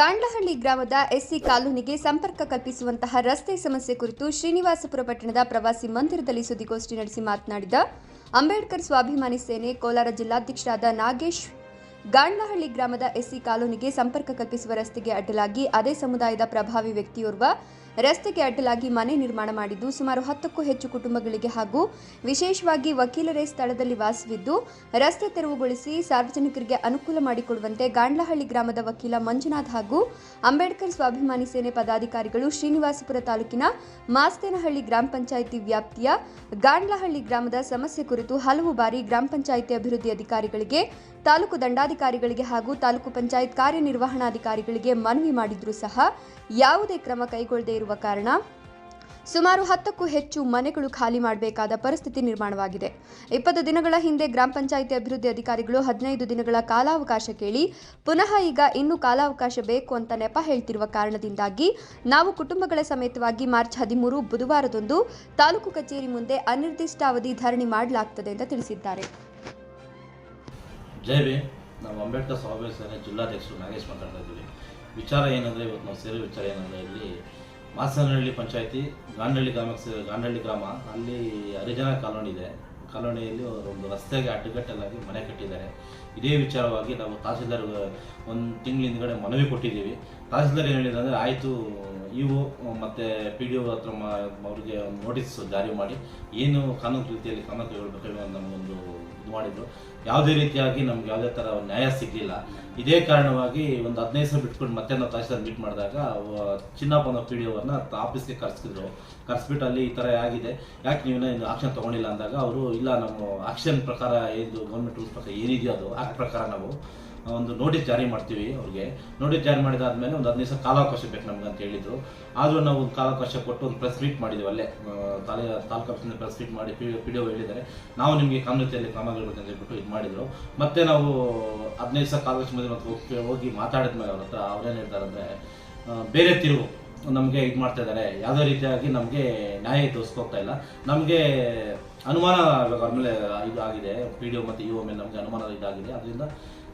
ಗಾಂಡ್ಲಹಳ್ಳಿ ಗ್ರಾಮದ ಎಸ್ಸಿ ಕಾಲೋನಿಗೆ ಸಂಪರ್ಕ ಕಲ್ಪಿಸುವಂತಹ ರಸ್ತೆ ಸಮಸ್ಯೆ ಕುರಿತು ಶ್ರೀನಿವಾಸಪುರ ಪಟ್ಟಣದ ಪ್ರವಾಸಿ ಮಂದಿರದಲ್ಲಿ ಸುದ್ದಿಗೋಷ್ಠಿ ನಡೆಸಿ ಮಾತನಾಡಿದ ಅಂಬೇಡ್ಕರ್ ಸ್ವಾಭಿಮಾನಿ ಸೇನೆ ಕೋಲಾರ ಜಿಲ್ಲಾಧ್ಯಕ್ಷರಾದ ನಾಗೇಶ್, ಗಾಂಡ್ಲಹಳ್ಳಿ ಗ್ರಾಮದ ಎಸ್ಸಿ ಕಾಲೋನಿಗೆ ಸಂಪರ್ಕ ಕಲ್ಪಿಸುವ ರಸ್ತೆಗೆ ಅಡ್ಡಲಾಗಿ ಅದೇ ಸಮುದಾಯದ ಪ್ರಭಾವಿ ವ್ಯಕ್ತಿಯೋರ್ವ ರಸ್ತೆಗೆ ಅಡ್ಡಲಾಗಿ ಮನೆ ನಿರ್ಮಾಣ ಮಾಡಿದ್ದು ಸುಮಾರು ಹತ್ತಕ್ಕೂ ಹೆಚ್ಚು ಕುಟುಂಬಗಳಿಗೆ ಹಾಗೂ ವಿಶೇಷವಾಗಿ ವಕೀಲರೇ ಸ್ಥಳದಲ್ಲಿ ವಾಸವಿದ್ದು, ರಸ್ತೆ ತೆರವುಗೊಳಿಸಿ ಸಾರ್ವಜನಿಕರಿಗೆ ಅನುಕೂಲ ಮಾಡಿಕೊಡುವಂತೆ ಗಾಂಡ್ಲಹಳ್ಳಿ ಗ್ರಾಮದ ವಕೀಲ ಮಂಜುನಾಥ್ ಹಾಗೂ ಅಂಬೇಡ್ಕರ್ ಸ್ವಾಭಿಮಾನಿ ಸೇನೆ ಪದಾಧಿಕಾರಿಗಳು ಶ್ರೀನಿವಾಸಪುರ ತಾಲೂಕಿನ ಮಾಸ್ತೇನಹಳ್ಳಿ ಗ್ರಾಮ ಪಂಚಾಯಿತಿ ವ್ಯಾಪ್ತಿಯ ಗಾಂಡ್ಲಹಳ್ಳಿ ಗ್ರಾಮದ ಸಮಸ್ಯೆ ಕುರಿತು ಹಲವು ಬಾರಿ ಗ್ರಾಮ ಪಂಚಾಯಿತಿ ಅಭಿವೃದ್ಧಿ ಅಧಿಕಾರಿಗಳಿಗೆ, ತಾಲೂಕು ದಂಡಾಧಿಕಾರಿಗಳಿಗೆ ಹಾಗೂ ತಾಲೂಕು ಪಂಚಾಯತ್ ಕಾರ್ಯನಿರ್ವಹಣಾಧಿಕಾರಿಗಳಿಗೆ ಮನವಿ ಮಾಡಿದ್ರೂ ಸಹ ಯಾವುದೇ ಕ್ರಮ ಕೈಗೊಳ್ಳದೇ ಇರುವ ಕಾರಣ ಸುಮಾರು ಹತ್ತಕ್ಕೂ ಹೆಚ್ಚು ಮನೆಗಳು ಖಾಲಿ ಮಾಡಬೇಕಾದ ಪರಿಸ್ಥಿತಿ ನಿರ್ಮಾಣವಾಗಿದೆ. ಇಪ್ಪತ್ತು ದಿನಗಳ ಹಿಂದೆ ಗ್ರಾಮ ಪಂಚಾಯಿತಿ ಅಭಿವೃದ್ಧಿ ಅಧಿಕಾರಿಗಳು ಹದಿನೈದು ದಿನಗಳ ಕಾಲಾವಕಾಶ ಕೇಳಿ, ಪುನಃ ಈಗ ಇನ್ನೂ ಕಾಲಾವಕಾಶ ಬೇಕು ಅಂತ ನೆಪ ಹೇಳ್ತಿರುವ ಕಾರಣದಿಂದಾಗಿ ನಾವು ಕುಟುಂಬಗಳ ಸಮೇತವಾಗಿ ಮಾರ್ಚ್ ಹದಿಮೂರು ಬುಧವಾರದಂದು ತಾಲೂಕು ಕಚೇರಿ ಮುಂದೆ ಅನಿರ್ದಿಷ್ಟಾವಧಿ ಧರಣಿ ಮಾಡಲಾಗ್ತದೆ ಅಂತ ತಿಳಿಸಿದ್ದಾರೆ. ಅಂಬೇಡ್ಕರ್ ವಿಚಾರ ಏನಂದ್ರೆ ಇವತ್ತು ನಾವು ಸೇರೋ ವಿಚಾರ ಏನಂದ್ರೆ ಇಲ್ಲಿ ಮಾಸನಹಳ್ಳಿ ಪಂಚಾಯತಿ, ಗಾಂಡಹಳ್ಳಿ ಗ್ರಾಮಕ್ಕೆ ಗಾಂಡಳ್ಳಿ ಗ್ರಾಮ. ಅಲ್ಲಿ ಹರಿಜನ ಕಾಲೋನಿ ಇದೆ. ಕಾಲೋನಿಯಲ್ಲಿ ಒಂದು ರಸ್ತೆಗೆ ಅಡ್ಡಗಟ್ಟಲಾಗಿ ಮನೆ ಕಟ್ಟಿದ್ದಾರೆ. ಇದೇ ವಿಚಾರವಾಗಿ ನಾವು ತಹಸೀಲ್ದಾರ್, ಒಂದು ತಿಂಗಳ ಹಿಂದ್ಗಡೆ ಮನವಿ ಕೊಟ್ಟಿದ್ದೀವಿ. ತಹಸೀಲ್ದಾರ್ ಏನು ಹೇಳಿದ್ರೆ ಅಂದರೆ, ಆಯಿತು, ಇವು ಮತ್ತು ಪಿ ಡಿ ಒ ಹತ್ರ ಅವ್ರಿಗೆ ನೋಟಿಸ್ ಜಾರಿ ಮಾಡಿ, ಏನು ಕಾನೂನು ರೀತಿಯಲ್ಲಿ ಕ್ರಮ ಕೈಗೊಳ್ಬೇಕು ನಮಗೊಂದು ಇದು ಮಾಡಿದ್ರು ಯಾವುದೇ ರೀತಿಯಾಗಿ ನಮ್ಗೆ ಯಾವುದೇ ಥರ ನ್ಯಾಯ ಸಿಗಲಿಲ್ಲ. ಇದೇ ಕಾರಣವಾಗಿ ಒಂದು ಹದಿನೈದು ಸಾವಿರ ಬಿಟ್ಕೊಂಡು ಮತ್ತೆ ನಾವು ಮೀಟ್ ಮಾಡಿದಾಗ ಚಿನ್ನಪ್ಪನ ಪಿ ಡಿ ಓವರ್ನ ಆಫೀಸ್ಗೆ ಕರೆಸಿದ್ರು ಕರೆಸ್ಬಿಟ್ಟು ಅಲ್ಲಿ ಈ ಥರ ಆಗಿದೆ. ಯಾಕೆ ನೀವು ಇನ್ನು ಆಕ್ಷನ್ ತೊಗೊಂಡಿಲ್ಲ ಅಂದಾಗ, ಅವರು ಇಲ್ಲ, ನಮ್ಮ ಆಕ್ಷನ್ ಪ್ರಕಾರ ಏನು ಗೌರ್ಮೆಂಟ್ ರೂಲ್ಸ್ ಪ್ರಕಾರ ಏನಿದೆಯೋ ಅದು ಆ್ಯಕ್ಟ್ ಪ್ರಕಾರ ನಾವು ಒಂದು ನೋಟಿಸ್ ಜಾರಿ ಮಾಡ್ತೀವಿ ಅವ್ರಿಗೆ. ನೋಟಿಸ್ ಜಾರಿ ಮಾಡಿದಾದ್ಮೇಲೆ ಒಂದು ಹದಿನೈದು ಕಾಲಾವಕಾಶ ಬೇಕು ನಮ್ಗೆ ಅಂತ ಹೇಳಿದ್ರು. ಆದರೂ ನಾವು ಒಂದು ಕಾಲಾವಕಾಶ ಕೊಟ್ಟು ಒಂದು ಪ್ರೆಸ್ ಮೀಟ್ ಮಾಡಿದ್ದೀವಿ ಅಲ್ಲೇ. ತಾಲೆ ತಾಲೇ ತಾಲೂಕು ಆಫೀಸಿಂದ ಪ್ರೆಸ್ ಮೀಟ್ ಮಾಡಿ ಪಿ ಪಿ ಡಿ ಒ ಹೇಳಿದ್ದಾರೆ. ನಾವು ನಿಮಗೆ ಕೈಗೊಳ್ಬೇಕು ಅಂತ ಹೇಳ್ಬಿಟ್ಟು ಇದು ಮಾಡಿದರು. ಮತ್ತೆ ನಾವು ಹದಿನೈದು ಸಾವಿರ ಕಾಲಾವಕಾಶ ಮತ್ತೆ ಹೋಗಿ ಹೋಗಿ ಮಾತಾಡಿದ್ಮೇಲೆ ಅವ್ರ ಹತ್ರ ಅವ್ರೇನು ಹೇಳ್ತಾರೆ ಅಂದರೆ ಬೇರೆ ತಿರುವು ನಮಗೆ ಇದು ಮಾಡ್ತಾ ಇದ್ದಾರೆ. ಯಾವುದೇ ರೀತಿಯಾಗಿ ನಮಗೆ ನ್ಯಾಯ ತೋರಿಸ್ಕೋಗ್ತಾ ಇಲ್ಲ. ನಮಗೆ ಅನುಮಾನ ಇವಾಗ ಇದಾಗಿದೆ. ಮೇಲೆ ಇದು ಆಗಿದೆ ಪಿ ಡಿ ಒ ಮತ್ತು ಒ ಮೇಲೆ ನಮಗೆ ಅನುಮಾನ ಇದಾಗಿದೆ. ಅದರಿಂದ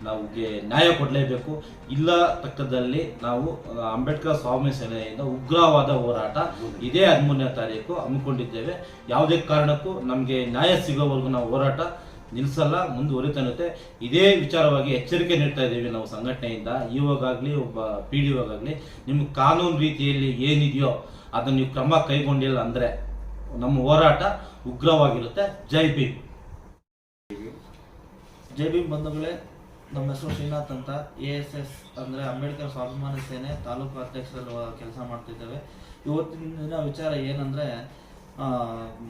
ನಮಗೆ ನ್ಯಾಯ ಕೊಡಲೇಬೇಕು. ಇಲ್ಲ ತಕ್ಕದಲ್ಲಿ ನಾವು ಅಂಬೇಡ್ಕರ್ ಸ್ವಾಮಿ ಸೇನೆಯಿಂದ ಉಗ್ರವಾದ ಹೋರಾಟ ಇದೇ ಹದಿಮೂರನೇ ತಾರೀಕು ಹಮ್ಮಿಕೊಂಡಿದ್ದೇವೆ. ಯಾವುದೇ ಕಾರಣಕ್ಕೂ ನಮಗೆ ನ್ಯಾಯ ಸಿಗೋವರೆಗೂ ನಾವು ಹೋರಾಟ ನಿಲ್ಲಿಸಲ್ಲ ಮುಂದುವರಿತನತೆ ಇದೇ ವಿಚಾರವಾಗಿ ಎಚ್ಚರಿಕೆ ನೀಡ್ತಾ ಇದ್ದೀವಿ ನಾವು ಸಂಘಟನೆಯಿಂದ. ಇವಾಗಲಿ ಒಬ್ಬ ಪಿ ಡಿ ಒಗಾಗಲಿ ನಿಮ್ಮ ಕಾನೂನು ರೀತಿಯಲ್ಲಿ ಏನಿದೆಯೋ ಅದನ್ನು ನೀವು ಕ್ರಮ ಕೈಗೊಂಡಿಲ್ಲ ಅಂದರೆ ನಮ್ಮ ಹೋರಾಟ ಉಗ್ರವಾಗಿರುತ್ತೆ. ಜೈ ಭೀಮ್. ಜೈ ಭೀಮ್ ಬಂಧುಗಳೇ, ನಮ್ಮ ಹೆಸರು ಶ್ರೀನಾಥ್ ಅಂತ. ಎ ಎಸ್ ಎಸ್ ಅಂದರೆ ಅಂಬೇಡ್ಕರ್ ಸ್ವಾಭಿಮಾನಿ ಸೇನೆ ತಾಲೂಕು ಅಧ್ಯಕ್ಷರಲ್ಲಿ ಕೆಲಸ ಮಾಡ್ತಿದ್ದೇವೆ. ಇವತ್ತಿನ ದಿನ ವಿಚಾರ ಏನಂದರೆ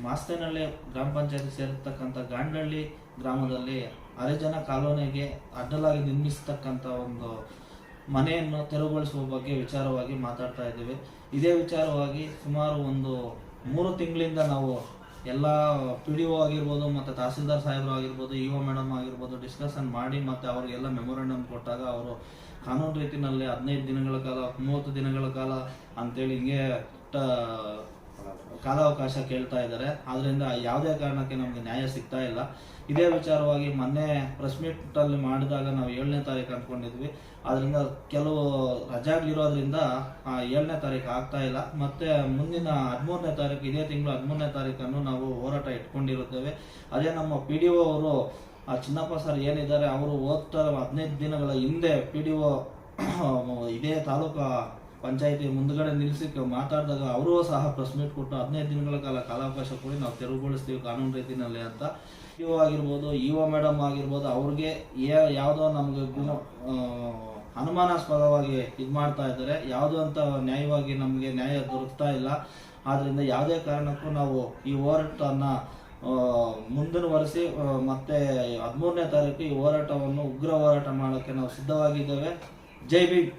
ಮಾಸ್ತೇನಹಳ್ಳಿ ಗ್ರಾಮ ಪಂಚಾಯತಿ ಸೇರಿರ್ತಕ್ಕಂಥ ಗಾಂಡಹಳ್ಳಿ ಗ್ರಾಮದಲ್ಲಿ ಹರಿಜನ ಕಾಲೋನಿಗೆ ಅಡ್ಡಲಾಗಿ ನಿರ್ಮಿಸತಕ್ಕಂಥ ಒಂದು ಮನೆಯನ್ನು ತೆರವುಗೊಳಿಸುವ ಬಗ್ಗೆ ವಿಚಾರವಾಗಿ ಮಾತಾಡ್ತಾ ಇದ್ದೇವೆ. ಇದೇ ವಿಚಾರವಾಗಿ ಸುಮಾರು ಒಂದು ಮೂರು ತಿಂಗಳಿಂದ ನಾವು ಎಲ್ಲ ಪಿ ಡಿ ಒ ಆಗಿರ್ಬೋದು ಮತ್ತು ತಹಸೀಲ್ದಾರ್ ಸಾಹೇಬರು ಆಗಿರ್ಬೋದು ಇ ಒ ಮೇಡಮ್ ಆಗಿರ್ಬೋದು ಡಿಸ್ಕಷನ್ ಮಾಡಿ ಮತ್ತು ಅವರಿಗೆಲ್ಲ ಮೆಮೊರಂಡಮ್ ಕೊಟ್ಟಾಗ ಅವರು ಕಾನೂನು ರೀತಿಯಲ್ಲಿ ಹದಿನೈದು ದಿನಗಳ ಕಾಲ, ಮೂವತ್ತು ದಿನಗಳ ಕಾಲ ಅಂತೇಳಿ ಹಿಂಗೆ ಟ- ಕಾಲಾವಕಾಶ ಕೇಳ್ತಾ ಇದ್ದಾರೆ. ಆದ್ರಿಂದ ಯಾವುದೇ ಕಾರಣಕ್ಕೆ ನಮಗೆ ನ್ಯಾಯ ಸಿಗ್ತಾ ಇಲ್ಲ. ಇದೇ ವಿಚಾರವಾಗಿ ಮೊನ್ನೆ ಪ್ರೆಸ್ ಮೀಟ್ ಅಲ್ಲಿ ಮಾಡಿದಾಗ ನಾವು ಏಳನೇ ತಾರೀಕು ಅಂದ್ಕೊಂಡಿದ್ವಿ. ಅದರಿಂದ ಕೆಲವು ರಜಾಗಳಿರೋದ್ರಿಂದ ಆ, ಏಳನೇ ತಾರೀಕು ಆಗ್ತಾ ಇಲ್ಲ. ಮತ್ತೆ ಮುಂದಿನ ಹದಿಮೂರನೇ ತಾರೀಕು, ಇದೇ ತಿಂಗಳು ಹದಿಮೂರನೇ ತಾರೀಕನ್ನು ನಾವು ಹೋರಾಟ ಇಟ್ಕೊಂಡಿರುತ್ತೇವೆ. ಅದೇ ನಮ್ಮ ಪಿ ಡಿ ಒ ಅವರು ಚಿನ್ನಪ್ಪ ಸರ್ ಏನಿದ್ದಾರೆ, ಅವರು ಹೋಗ್ತಾ ಹದಿನೈದು ದಿನಗಳ ಹಿಂದೆ ಪಿ ಡಿ ಒ ಇದೇ ತಾಲೂಕು ಪಂಚಾಯತಿ ಮುಂದ್ಗಡೆ ನಿಲ್ಲಿಸಿ ಮಾತಾಡಿದಾಗ ಅವರು ಸಹ ಪ್ರೆಸ್ ಮೀಟ್ ಕೊಟ್ಟು ಹದಿನೈದು ದಿನಗಳ ಕಾಲ ಕಾಲಾವಕಾಶ ಕೊಡಿ, ನಾವು ತೆರವುಗೊಳಿಸ್ತೀವಿ ಕಾನೂನು ರೀತಿಯಲ್ಲಿ ಅಂತ. ಇಒ ಆಗಿರ್ಬೋದು, ಇಒ ಮೇಡಮ್ ಆಗಿರ್ಬೋದು, ಅವ್ರಿಗೆ ಯಾವುದೋ ನಮಗೆ ಗುಣ ಅನುಮಾನಾಸ್ಪದವಾಗಿ ಇದು ಮಾಡ್ತಾ ಇದ್ದಾರೆ. ಯಾವುದೋ ಅಂತ ನ್ಯಾಯವಾಗಿ ನಮಗೆ ನ್ಯಾಯ ದೊರಕ್ತಾ ಇಲ್ಲ. ಆದ್ದರಿಂದ ಯಾವುದೇ ಕಾರಣಕ್ಕೂ ನಾವು ಈ ಹೋರಾಟವನ್ನು ಮುಂದುವರೆಸಿ ಮತ್ತೆ ಹದಿಮೂರನೇ ತಾರೀಕು ಈ ಹೋರಾಟವನ್ನು ಉಗ್ರ ಹೋರಾಟ ಮಾಡೋಕ್ಕೆ ನಾವು ಸಿದ್ಧವಾಗಿದ್ದೇವೆ. ಜೈ ಭೀಮ್!